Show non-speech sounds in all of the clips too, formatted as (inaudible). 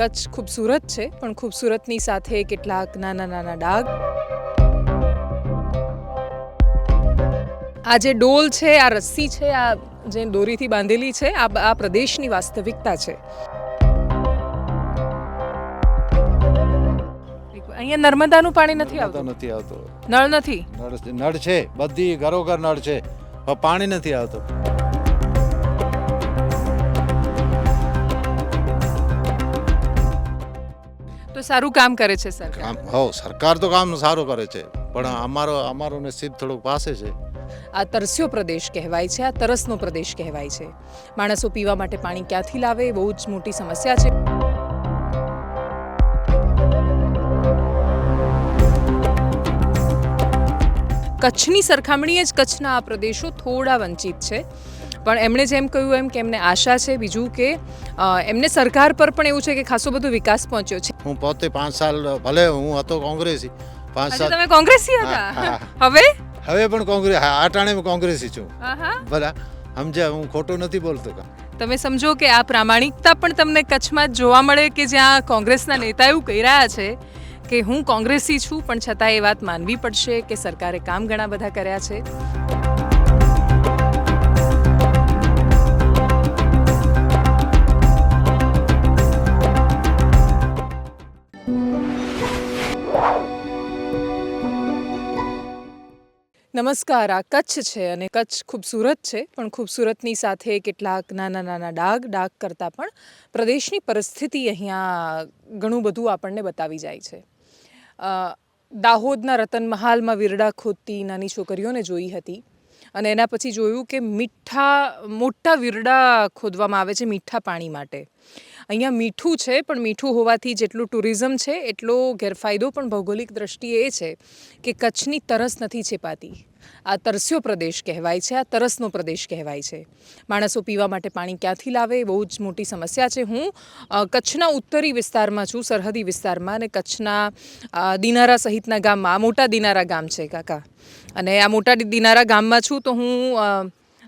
કચ્છ ખૂબસૂરત છે પણ ખૂબસૂરતની સાથે કેટલાક નાના નાના ડાઘ. આ જે ડોલ છે આ રસ્સી છે આ જે દોરીથી બાંધેલી છે આ આ પ્રદેશની વાસ્તવિકતા છે. અહીંયા નર્મદાનું પાણી નથી આવતું? નથી આવતું. નળ નથી? નળ છે બધી ઘરોઘર નળ છે પણ પાણી નથી આવતું. તો સારું કામ કરે છે સરકાર. કામ હો સરકાર તો કામ સારું કરે છે પણ અમારો અમારો નસીબ થોડુંક પાસે છે. આ તરસ્યો પ્રદેશ કહેવાય છે આ તરસનો પ્રદેશ કહેવાય છે. માણસો પીવા માટે પાણી ક્યાંથી લાવે એ બહુ જ મોટી સમસ્યા છે. કચ્છની સરખામણીએ જ કચ્છના આ પ્રદેશો થોડા વંચિત છે. પણ એમણે જેમ કહ્યું એમ કે એમને આશા છે બીજું કે એમને સરકાર પર પણ એવું છે કે ખાસો બધો વિકાસ પહોંચ્યો છે. હું પોતે પાંચ સાલ ભલે હું હતો કોંગ્રેસી પાંચ સાલ તમે કોંગ્રેસી હતા? હવે? હવે પણ કોંગ્રેસ હા, આ ટાણે કોંગ્રેસી છું. ભલા સમજ્યા હું ખોટું નથી બોલતો તમે સમજો કે આ પ્રામાણિકતા પણ તમને કચ્છમાં જ જોવા મળે કે જ્યાં કોંગ્રેસના નેતા એવું કહી રહ્યા છે કે હું કોંગ્રેસી છું પણ છતાં એ વાત માનવી પડશે કે સરકારે કામ ઘણા બધા કર્યા છે. નમસ્કાર, આ કચ્છ છે અને કચ્છ ખૂબસૂરત છે, પણ ખૂબસૂરતની સાથે કેટલાક નાના નાના ડાઘ ડાઘ કરતાં પણ પ્રદેશની પરિસ્થિતિ અહીંયા ઘણું બધું આપણને બતાવી જાય છે. દાહોદના રતન મહાલમાં વીરડા ખોદતી નાની છોકરીઓને જોઈ હતી અને એના પછી જોયું કે મીઠા, મોટા વીરડા ખોદવામાં આવે છે મીઠા પાણી માટે. અહીંયા મીઠું છે, પણ મીઠું હોવાથી જેટલું ટુરિઝમ છે, એટલો ગેરફાયદો પણ ભૌગોલિક દ્રષ્ટિએ એ છે કે કચ્છની તરસ નથી છેપાતી. આ તરસ્યો પ્રદેશ કહેવાય છે આ તરસનો પ્રદેશ કહેવાય છે. માણસો પીવા માટે પાણી ક્યાંથી લાવે એ બહુ જ મોટી સમસ્યા છે. હું કચ્છના ઉત્તરી વિસ્તારમાં છું સરહદી વિસ્તારમાં અને કચ્છના દિનારા સહિતના ગામમાં આ મોટા દિનારા ગામ છે કાકા. અને આ મોટા દિનારા ગામમાં છું તો હું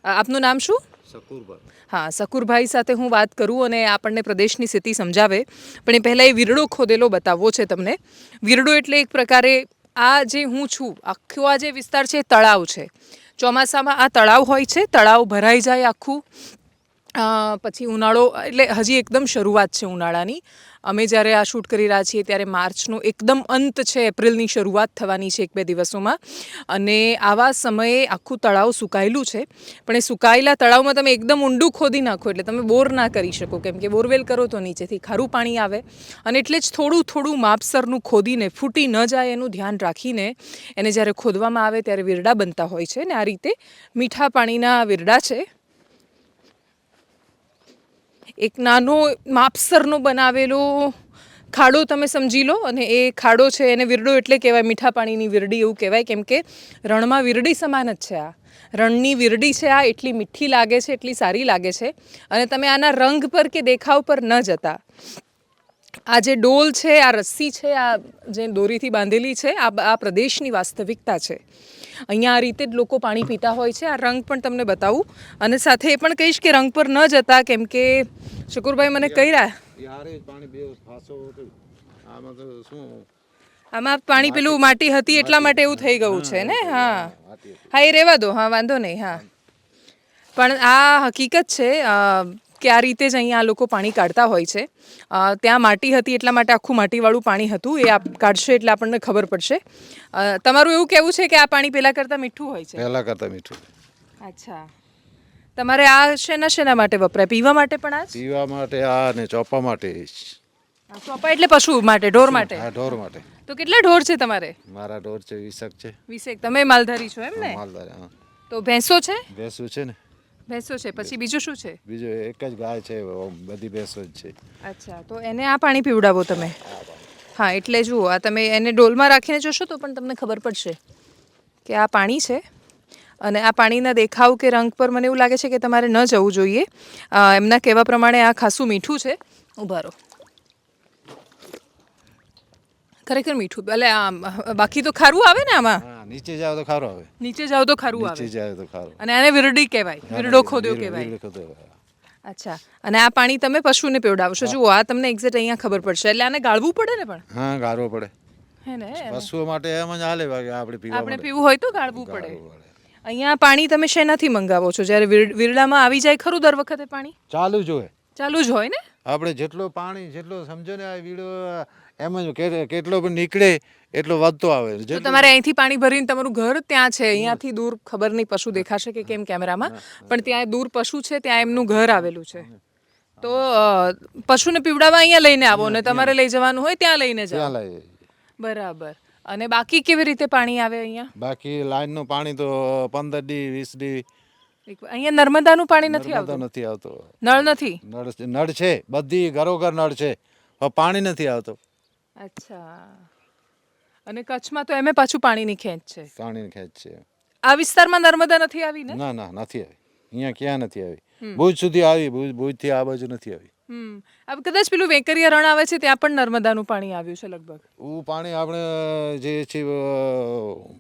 આપનું નામ શું? શકુરભાઈ. હા સકુરભાઈ સાથે હું વાત કરું અને આપણને પ્રદેશની સ્થિતિ સમજાવે. પણ એ પહેલાં એ વીરડો ખોદેલો બતાવવો છે તમને. વીરડો એટલે એક પ્રકારે આ જે હું છું, આખો આ જે વિસ્તાર છે તળાવ છે. ચોમાસામાં આ તળાવ હોય છે, તળાવ ભરાઈ જાય આખું. પછી ઉનાળો, એટલે હજી એકદમ શરૂઆત છે ઉનાળાની. અમે જ્યારે આ શૂટ કરી રહ્યા છીએ ત્યારે માર્ચનો એકદમ અંત છે, એપ્રિલની શરૂઆત થવાની છે એક બે દિવસોમાં. અને આવા સમયે આખું તળાવ સુકાયેલું છે. પણ એ સુકાયેલા તળાવમાં તમે એકદમ ઊંડું ખોદી નાખો, એટલે તમે બોર ના કરી શકો. કેમ કે બોરવેલ કરો તો નીચેથી ખારું પાણી આવે. અને એટલે જ થોડું થોડું માપસરનું ખોદીને, ફૂટી ન જાય એનું ધ્યાન રાખીને, એને જ્યારે ખોદવામાં આવે ત્યારે વિરડા બનતા હોય છે. ને આ રીતે મીઠા પાણીના વિરડા છે. એક નાનો માપસરનો બનાવેલો ખાડો તમે સમજી લો અને એ ખાડો છે, એને વિરડો એટલે કહેવાય મીઠા પાણીની વિરડી એવું કહેવાય. કેમ કે રણમાં વિરડી સમાન જ છે આ. રણની વિરડી છે આ, એટલી મીઠી લાગે છે, એટલી સારી લાગે છે. અને તમે આના રંગ પર કે દેખાવ પર ન જતા. આ જે ડોલ છે આ રસ્સી છે આ જે દોરીથી બાંધેલી છે આ આ પ્રદેશની વાસ્તવિકતા છે. અહીંયા આ રીતે જ લોકો પાણી પીતા હોય છે. આ રંગ પણ તમને બતાવું. અને સાથે એ પણ કહીશ કે રંગ પર ન જતા કેમ કે શુકુરભાઈ મને કહી રહ્યા. આમાં પાણી પેલું માટી હતી એટલા માટે એવું થઈ ગયું છે ને? હા હા. એ રહેવા દો. હા વાંધો નહીં હા. પણ આ હકીકત છે કે આ રીતે જ અહીંયા આ લોકો પાણી કાઢતા હોય છે. ત્યાં માટી હતી એટલા માટે આખું માટીવાળું પાણી હતું એ આપ કાઢશે એટલે આપણને ખબર પડશે. તમારું એવું કહેવું છે કે આ પાણી પહેલાં કરતાં મીઠું હોય છે? પહેલાં કરતાં મીઠું. અચ્છા. તમારે આ શેના શેના માટે વપરાય? પીવા માટે પણ આ? પીવા માટે આ ને ચોપા માટે ચોપા એટલે પશુ માટે ઢોર માટે? હા ઢોર માટે. તો કેટલા ઢોર છે તમારે? મારા ઢોર છે વીસક છે. વીસેક. તમે માલધારી છો એમ ને? માલધારી હા. તો ભેંસો છે? ભેંસું છે ને. ભેંસો છે પછી બીજું શું છે? બીજું એક જ ગાય છે બધી ભેંસો જ છે. અચ્છા તો એને આ પાણી પીવડાવો તમે? હા એટલે જુઓ આ તમે એને ડોલમાં રાખીને જોશો તો પણ તમને ખબર પડશે કે આ પાણી છે. અને આ પાણીના દેખાવ કે રંગ પર મને એવું લાગે છે કે તમારે ન જવું જોઈએ. એમના કહેવા પ્રમાણે આ ખાસું મીઠું છે. ઊભા રહો. ખરેખર મીઠું. એટલે આમ બાકી તો ખારું આવે ને આમાં? હા નીચે જાવ તો ખારું આવે. નીચે જાવ તો ખારું નીચે જાવ તો ખારું. અને આને વિરડી કહેવાય. વિરડો ખોદ્યો કહેવાય. અચ્છા. અને આ પાણી તમે પશુને પીવડાવશો. જુઓ આ તમને એક્ઝેક્ટ અહીંયા ખબર પડશે. એટલે આને ગાળવું પડે ને પણ? હા ગાળવું પડે. હે ને? પશુઓ માટે એમ જ હાલે આપણે પીવા આપણે પીવું હોય તો ગાળવું પડે. અહીંયા પાણી તમે શેનાથી મંગાવો છો? જ્યારે વિરડામાં આવી જાય ખરું દર વખતે પાણી? ચાલુ જ હોય. ચાલુ જ હોય ને? આપણે જેટલો પાણી જેટલો સમજો ને આ વીડો એમ જ કેટલો પણ નીકળે એટલો વધતો આવે. જો તમારે અહીંથી પાણી ભરીને તમારું ઘર ત્યાં છે? અહીંયાથી દૂર ખબર નહીં પશુ દેખાશે કે કેમ કેમેરામાં? પણ ત્યાં દૂર પશુ છે ત્યાં એમનું ઘર આવેલું છે. તો પશુને પીવડાવવા અહીંયા લઈને આવો ને તમારે લઈ જવાનું હોય ત્યાં લઈને જાઓ. બરાબર. અને બાકી કેવી રીતે પાણી આવે અહીંયા? બાકી લાઈનનું પાણી તો પંદર ડી વીસ ડી. અહીંયા નર્મદાનું પાણી નથી આવતું? નથી આવતું. નળ નથી? નળ છે- નળ છે બધી ઘરોઘર નળ છે પણ પાણી નથી આવતો. અચ્છા. અને કચ્છમાં તો એમે પાછું પાણીની ખેંચ છે. પાણીની ખેંચ છે. આ વિસ્તારમાં નર્મદા નથી આવી ને? ના ના નથી આવી. અહીંયા ક્યાં નથી આવી? ભુજ સુધી આવી ભુજ ભુજથી આ બાજુ નથી આવી. હમ. હવે કદાચ પેલું વેકરિયા રણ આવે છે ત્યાં પણ નર્મદાનું પાણી આવ્યું છે લગભગ. ઉ પાણી આપણે જે છે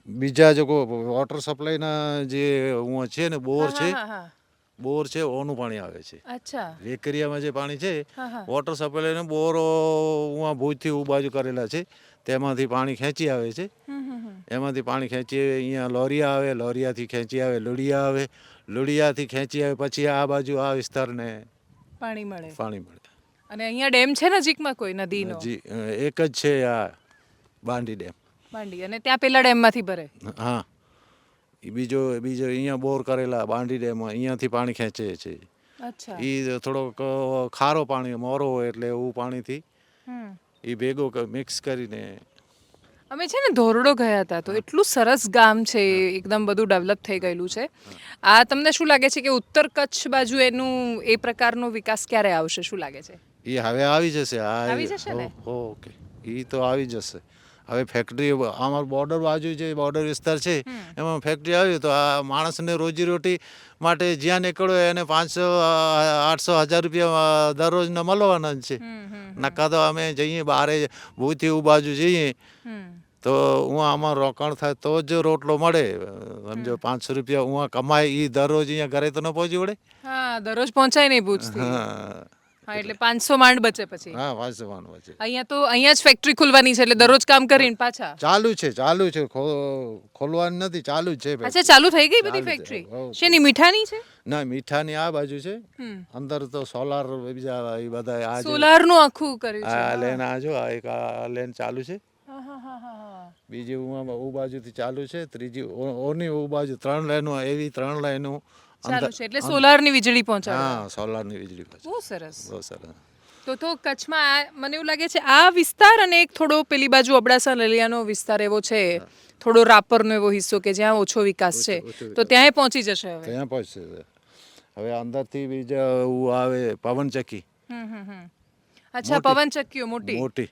બીજા જો વોટર સપ્લાયના જે ઉ છે ને બોર છે હા હા. બોર છે ઓનું પાણી આવે છે. અચ્છા. વેકરિયામાં જે પાણી છે વોટર સપ્લાયના બોરો ઉવા ભૂજથી ઉબાજુ બાજુ કરેલા છે તેમાંથી પાણી ખેંચી આવે છે. એમાંથી પાણી ખેંચી આવે અહીંયા લોરિયા આવે લોરિયાથી ખેંચી આવે લુડિયા આવે. લુડિયાથી ખેંચી આવે પછી આ બાજુ આ વિસ્તારને પાણી મળે. પાણી મળે. અને અહીંયા ડેમ છે નજીકમાં કોઈ નદીનો? એક જ છે આ બાંડી ડેમ. બાંડી અને ત્યાં પેલા ડેમમાંથી ભરે? હા. બીજો બીજો અહીંયા બોર કરેલા બાંડી ડેમ અહીંયાથી પાણી ખેંચે છે. એ થોડોક ખારો પાણી મોરો હોય એટલે એવું પાણીથી એ ભેગો મિક્સ કરીને અમે છે ને ધોરડો ગયા હતા તો એટલું સરસ ગામ છે એકદમ બધું ડેવલપ થઈ ગયેલું છે. આ તમને શું લાગે છે કે ઉત્તર કચ્છ બાજુ એનું એ પ્રકારનો વિકાસ ક્યારે આવશે શું લાગે છે? એ હવે આવી જશે આવી જશે ઓકે. એ તો આવી જશે. હવે ફેક્ટરી અમાર બોર્ડર બાજુ જે બોર્ડર વિસ્તાર છે એમાં ફેક્ટરી આવી તો આ માણસને રોજીરોટી માટે જ્યાં નીકળો એને પાંચસો આઠસો હજાર રૂપિયા દરરોજના મળવાના છે. નકા તો અમે જઈએ બહારે ભૂથી બાજુ જઈએ. તો હું આમાં રોકાણ થાય તો જ રોટલો મળે. સમજો પાંચસો રૂપિયા હું કમાય એ દરરોજ અહીંયા ઘરે તો ન પહોંચી વળે? હા દરરોજ પહોંચાય નહીં પૂછ હા. હા એટલે પાંચસો માંડ બચે પછી. હા પાંચસો માંડ બચે. અહીંયા તો અહીંયા જ ફેક્ટરી ખુલવાની છે એટલે દરરોજ કામ કરીને પાછા. ચાલુ છે ચાલુ છે. ખોલવાની નથી ચાલુ છે અચ્છા ચાલુ થઈ ગઈ બધી ફેક્ટરી શેની મીઠાની છે? ના મીઠાની આ બાજુ છે. અંદર તો સોલાર બીજા એ બધા આ સોલારનું આખું કર્યું છે. આ લેન આ જો આ એક આ લેન ચાલુ છે. બીજી ઉ બાજુથી ચાલુ છે ત્રીજી ઓની ઉ બાજુ ત્રણ લાઈનો એવી ત્રણ લાઈનો ચાલુ છે એટલે સોલારની વીજળી પહોંચાડે. હા સોલારની વીજળી બહુ સરસ. બહુ સરસ. તો તો કચ્છમાં મને એવું લાગે છે આ વિસ્તાર અને એક થોડો પેલી બાજુ અબડાસા નલિયાનો વિસ્તાર એવો છે થોડો રાપરનો એવો હિસ્સો કે જ્યાં ઓછો વિકાસ છે. તો ત્યાં પહોંચી જશે હવે. ત્યાં પહોંચશે હવે. અંદરથી બીજા એવું આવે પવનચક્કી. અચ્છા પવનચક્કીઓ મોટી. મોટી.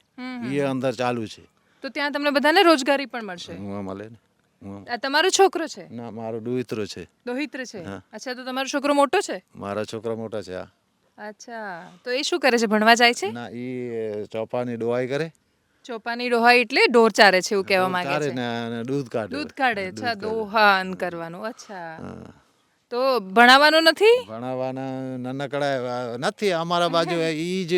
એ અંદર ચાલુ છે. તો ત્યાં તમને બધાને રોજગારી પણ મળશે? હું મળે ને. આ તમારો છોકરો છે? ના મારો દોહિત્રો છે. દોહિત્ર છે? અચ્છા તો તમારો છોકરો મોટો છે? મારા છોકરા મોટા છે આ અચ્છા તો એ શું કરે છે? ભણવા જાય છે? ના એ ચોપાની ડોહાઈ કરે. ચોપાની ડોહાઈ એટલે ઢોર ચારે છે એવું કહેવા માંગે છે. ને દૂધ કાઢે. દૂધ કાઢે. અચ્છા દોહાન કરવાનું. અચ્છા. તો ભણાવવાનું નથી? ભણાવવાના નાનકડા નથી. અમારા બાજુ (laughs) ઈ જ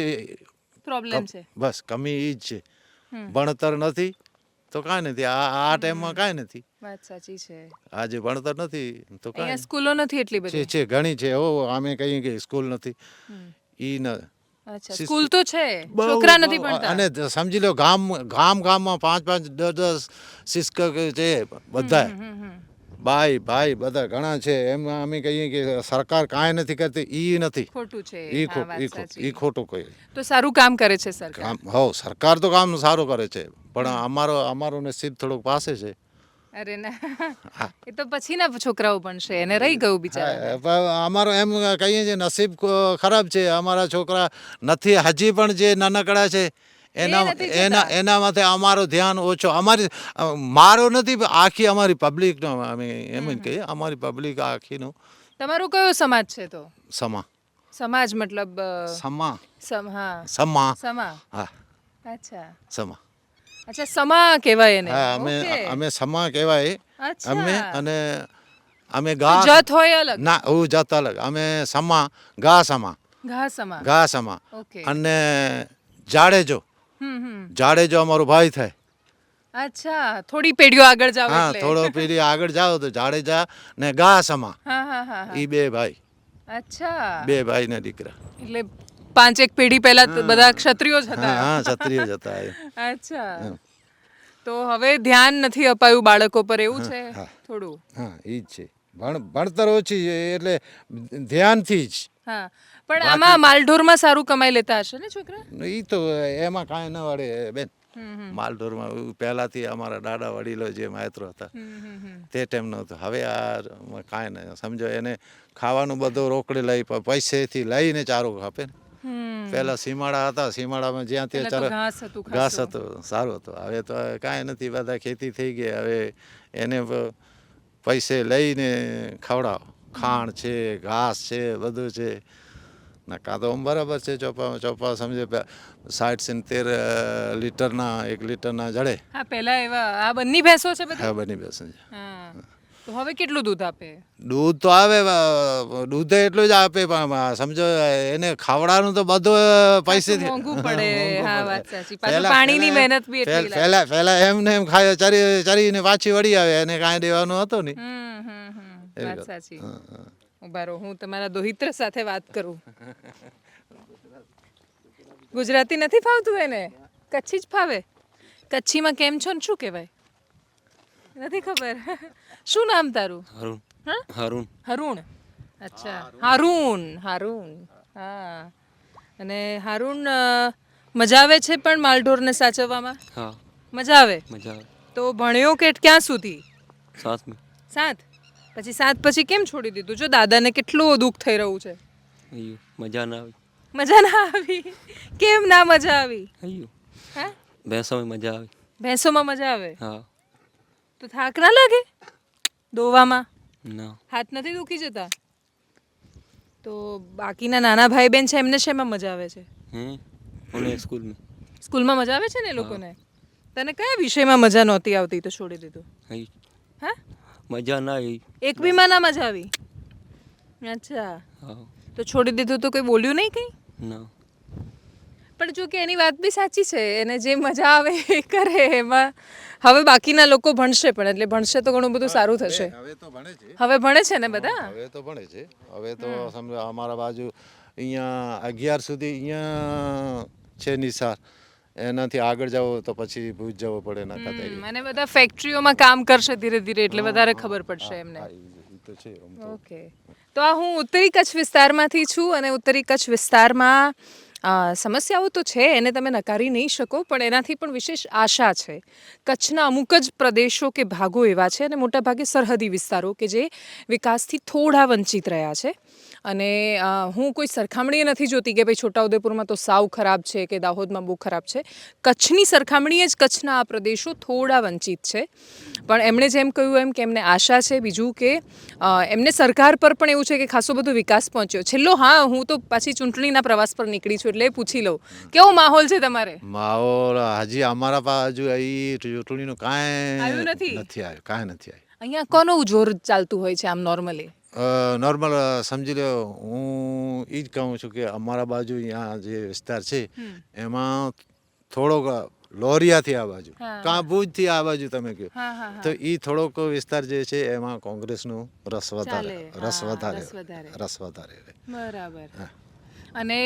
પ્રોબ્લેમ છે. બસ કમી ઈ જ છે. ભણતર નથી. તો કાંઈ નથી. આ આ ટાઈમમાં કાંઈ નથી. વાત સાચી છે. આજે ભણતર નથી તો કાંઈ સ્કૂલો નથી એટલી છે બધી? છે ઘણી છે. ઓ અમે કહીએ કે સ્કૂલ નથી. ઈ ન અચ્છા સ્કૂલ તો છે. છોકરા નથી ભણતા. અને સમજી લો ગામ ગામ ગામમાં પાંચ પાંચ દસ દસ શિક્ષક છે બધા હમ, હમ. ભાઈ ભાઈ બધા ઘણા છે. એમ અમે કહીએ કે સરકાર કાંઈ નથી કરતી ઈ નથી. ખોટું છે. ઈ ખોટું ઈ ખોટ ઈ ખોટું કહે તો સારું કામ કરે છે સરકાર. હો સરકાર તો કામ સારું કરે છે. પણ અમારો અમારો નસીબ થોડુંક પાસે છે. અરે ના. એ તો પછીના છોકરાઓ ભણશે એને રહી ગયું બિચારા પણ અમારો એમ કહીએ છીએ નસીબ ખરાબ છે. અમારા છોકરા નથી હજી પણ જે નાનકડા છે એના એના એના માટે અમારું ધ્યાન ઓછો. અમારી મારો નથી આખી અમારી પબ્લિકનો અમે એમ જ કહીએ અમારી પબ્લિક આખીનું તમારો કયો સમાજ છે તો? સમા. સમાજ મતલબ સમા. સમા સમા. સમા. હા. અચ્છા. સમા. અચ્છા સમા કહેવાય એને. હા અમે અમે સમા કહેવાય. અમે અને અમે ગા જત હોય અલગ? ના હું જત અલગ. અમે સમા ગા સમા. ઘા સમા. ઓકે. અને જાડેજો. જાડેજો અમારો ભાઈ થાય. અચ્છા થોડી પેઢીઓ આગળ જાવ હા એટલે. થોડો પેલી આગળ જાઓ તો જાડેજા ને ઘાસમાં હા હા હા હા. એ બે ભાઈ. અચ્છા. બે ભાઈ ને દીકરા. એટલે પાંચેક પેઢી પહેલા તો બધા ક્ષત્રિયો જ હા હતા. હા ક્ષત્રિય જ હતા એ. અચ્છા. તો હવે ધ્યાન નથી અપાયું બાળકો પર એવું છે હા. થોડું? હા એ જ છે. ભણ ભણતર ઓછી છે એટલે ધ્યાનથી જ. હા. પણ આમાં માલઢોરમાં સારું કમાઈ લેતા હશે ને છોકરા? એ તો એમાં કાંઈ ન વળે બેન. માલઢોરમાં પહેલાંથી અમારા દાદા વડીલો જે માયત્રો હતા. તે ટાઈમનો હતો. હવે આ કાંઈ નહીં સમજો એને ખાવાનું બધું રોકડે લઈ પૈસેથી લઈને ચારું ખાપે ને. પહેલાં સીમાડા હતા સીમાડામાં જ્યાં ત્યાં ઘાસ. હતું સારું હતું. હવે તો કાંઈ નથી બધા ખેતી થઈ ગઈ હવે એને પૈસે લઈને ખવડાવો. ખાણ છે ઘાસ છે બધું છે. તો આમ બરાબર છે ચોપા ચોપા સમજે સાઠ સિત્તેર લીટરના એક લીટરના જડે હા પહેલા એવા આ બંને ભેંસો છે બધી હા બની ભેંસો છે તો હવે કેટલું દૂધ આપે દૂધ તો આવે દૂધ એટલું જ આપે પણ સમજો એને ખાવડાનું તો બધું પૈસે મોંઘું પડે. હા, વાત સાચી. પાછું પાણીની મહેનત બી એટલી લાગે. પહેલા પહેલા એમ ને એમ ખાય ચરી ચરીને પાછી વળી આવે એને કાંઈ દેવાનું હતું નહીં વાત. સાચી. ઊભા રહો હું તમારા દોહિત્ર સાથે વાત કરું. ગુજરાતી નથી ફાવતું એને? કચ્છી જ ફાવે? કચ્છીમાં કેમ છો ને શું કહેવાય? નથી ખબર. શું નામ તારું? હરુણ. હા? હારું હરુણ. અચ્છા. હારૂન હારૂન હા. અને હારૂન મજા આવે છે પણ માલઢોરને સાચવવામાં? હા. મજા આવે? મજા આવે. તો ભણ્યો કે ક્યાં સુધી? સાતમી. સાત? પછી સાત પછી કેમ છોડી દીધું? જો દાદાને કેટલું દુઃખ થઈ રહ્યું છે. અયું મજા ના આવી. મજા ના આવી? કેમ ના મજા આવી? અયું. હે? ભેંસોમાં મજા આવી. ભેંસોમાં મજા આવે? હા. તો થાક ના લાગે? દોવામાં? ના. હાથ નથી દુખી જતા? તો બાકીના નાના ભાઈ બહેન છે એમને શેમાં મજા આવે છે? હે? સ્કૂલમાં. સ્કૂલમાં મજા આવે છે ને એ લોકોને? તને કયા વિષયમાં મજા નહોતી આવતી તો છોડી દીધું? હા? મજા ના આવી. એક બીમાં ના મજા આવી? અચ્છા. તો છોડી દીધું તો કોઈ બોલ્યું નહીં કંઈ? ના. પણ જો કે એની વાત બી સાચી છે એને જે મજા આવે એ કરે એમાં હવે બાકીના લોકો ભણશે પણ એટલે ભણશે તો ઘણું બધું સારું થશે. હવે તો ભણે છે. હવે ભણે છે ને બધા? હવે તો ભણે છે. હવે તો સમજો અમારા બાજુ અહીંયા અગિયાર સુધી અહીંયા છે નિસાર. એનાથી આગળ જાવ તો પછી ભૂજ જવો પડે ના ખાતે મને બધા ફેક્ટરીઓમાં કામ કરશે ધીરે ધીરે એટલે વધારે ખબર પડશે એમને. તો છે ઓકે તો આ હું ઉત્તરી કચ્છ વિસ્તારમાંથી છું અને ઉત્તરી કચ્છ વિસ્તારમાં સમસ્યાઓ તો છે, એને તમે નકારી નહીં શકો, પણ એનાથી પણ વિશેષ આશા છે. કચ્છના અમુક જ પ્રદેશો કે ભાગો એવા છે અને મોટાભાગે સરહદી વિસ્તારો કે જે વિકાસથી થોડા વંચિત રહ્યા છે. અને હું કોઈ સરખામણીએ નથી જોતી કે ભાઈ છોટાઉદેપુરમાં તો સાવ ખરાબ છે કે દાહોદમાં બહુ ખરાબ છે. કચ્છની સરખામણીએ જ કચ્છના આ પ્રદેશો થોડા વંચિત છે. પણ એમણે જેમ કહ્યું એમ કે એમને આશા છે બીજું કે એમને સરકાર પર પણ એવું છે કે ખાસો બધો વિકાસ પહોંચ્યો. છેલ્લો, હા, હું તો પાછી ચૂંટણીના પ્રવાસ પર નીકળી છું એટલે એ પૂછી લઉં. કેવો માહોલ છે તમારે? માહોલ હજી અમારા બાજુ અહીં ચૂંટણીનું કાંઈ નથી? નથી આવ્યું કાંઈ નથી આવ્યું. અહીંયા કોનું જોર ચાલતું હોય છે આમ નોર્મલી નોર્મલ સમજી લો હું એ જ કહું છું કે અમારા બાજુ અહીંયા જે વિસ્તાર છે એમાં થોડોક લોરિયાથી આ બાજુ. કાં ભુજથી આ બાજુ તમે કહો. તો એ થોડોક વિસ્તાર જે છે એમાં કોંગ્રેસનું રસ વધારે રસ વધારે રસ વધારે. બરાબર. અને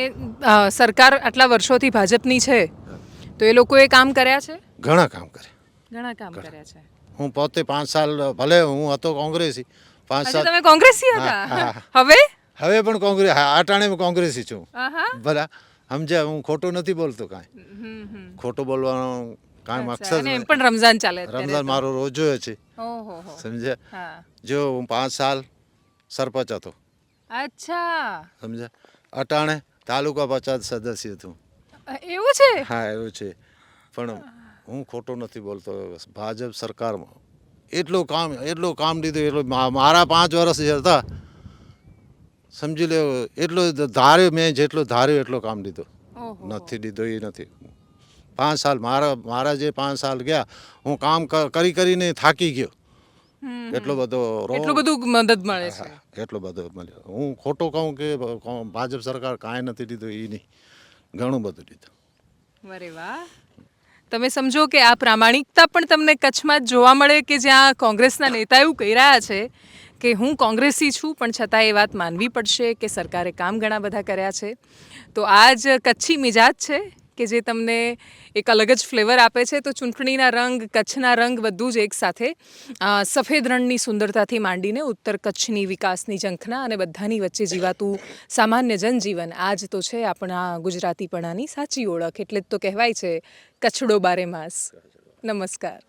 સરકાર આટલા વર્ષોથી ભાજપની છે તો એ લોકોએ કામ કર્યા છે? ઘણા કામ કર્યા. ઘણા કામ કર્યા છે. હું પોતે પાંચ સાલ ભલે હું હતો કોંગ્રેસી પાંચ સાલ તમે કોંગ્રેસી હતા? હવે? હવે પણ કોંગ્રેસ અટાણે હું કોંગ્રેસી છું. ભલા સમજ્યા હું ખોટું નથી બોલતો કાંઈ. ખોટું બોલવાનો કાંઈ મકસદ એમ પણ રમઝાન ચાલે રમઝાન મારો રોજો છે. સમજે જો હું પાંચ સાલ સરપંચ હતો. અચ્છા. સમજ્યા? અટાણે તાલુકા પંચાયત સદસ્ય હતું એવું છે? હા એવું છે. પણ હું ખોટો નથી બોલતો. ભાજપ સરકારમાં એટલું કામ એટલું કામ દીધું એટલું મારા પાંચ વર્ષ હતા સમજી લે એટલું ધાર્યું મેં જેટલું ધાર્યું એટલું કામ લીધો. નથી દીધો એ નથી. પાંચ સાલ મારા મારા જે પાંચ સાલ ગયા હું કામ કરી કરીને થાકી ગયો. એટલો બધો એટલું બધું મદદ મળે છે. એટલો બધો મળ્યો. હું ખોટો કહું કે ભાજપ સરકાર કાંઈ નથી લીધું એ નહીં. ઘણું બધું લીધું. અરે વાહ. તમે સમજો કે આ પ્રામાણિકતા પણ તમને કચ્છમાં જોવા મળે કે જ્યાં કોંગ્રેસના નેતા એવું કહી રહ્યા છે કે હું કોંગ્રેસી છું પણ છતાં એ વાત માનવી પડશે કે સરકારે કામ ઘણા બધા કર્યા છે. તો આ જ કચ્છી મિજાજ છે? કે જે તમને એક અલગ જ ફ્લેવર આપે છે, તો ચૂંટણીના રંગ, કચ્છના રંગ બધું જ એકસાથે સફેદ રણની સુંદરતાથી માંડીને ઉત્તર કચ્છની વિકાસની ઝંખના અને બધાની વચ્ચે જીવાતું સામાન્ય જનજીવન. આ જ તો છે આપણા ગુજરાતીપણાની સાચી ઓળખ. એટલે જ તો કહેવાય છે, કચ્છડો બારે માસ. નમસ્કાર.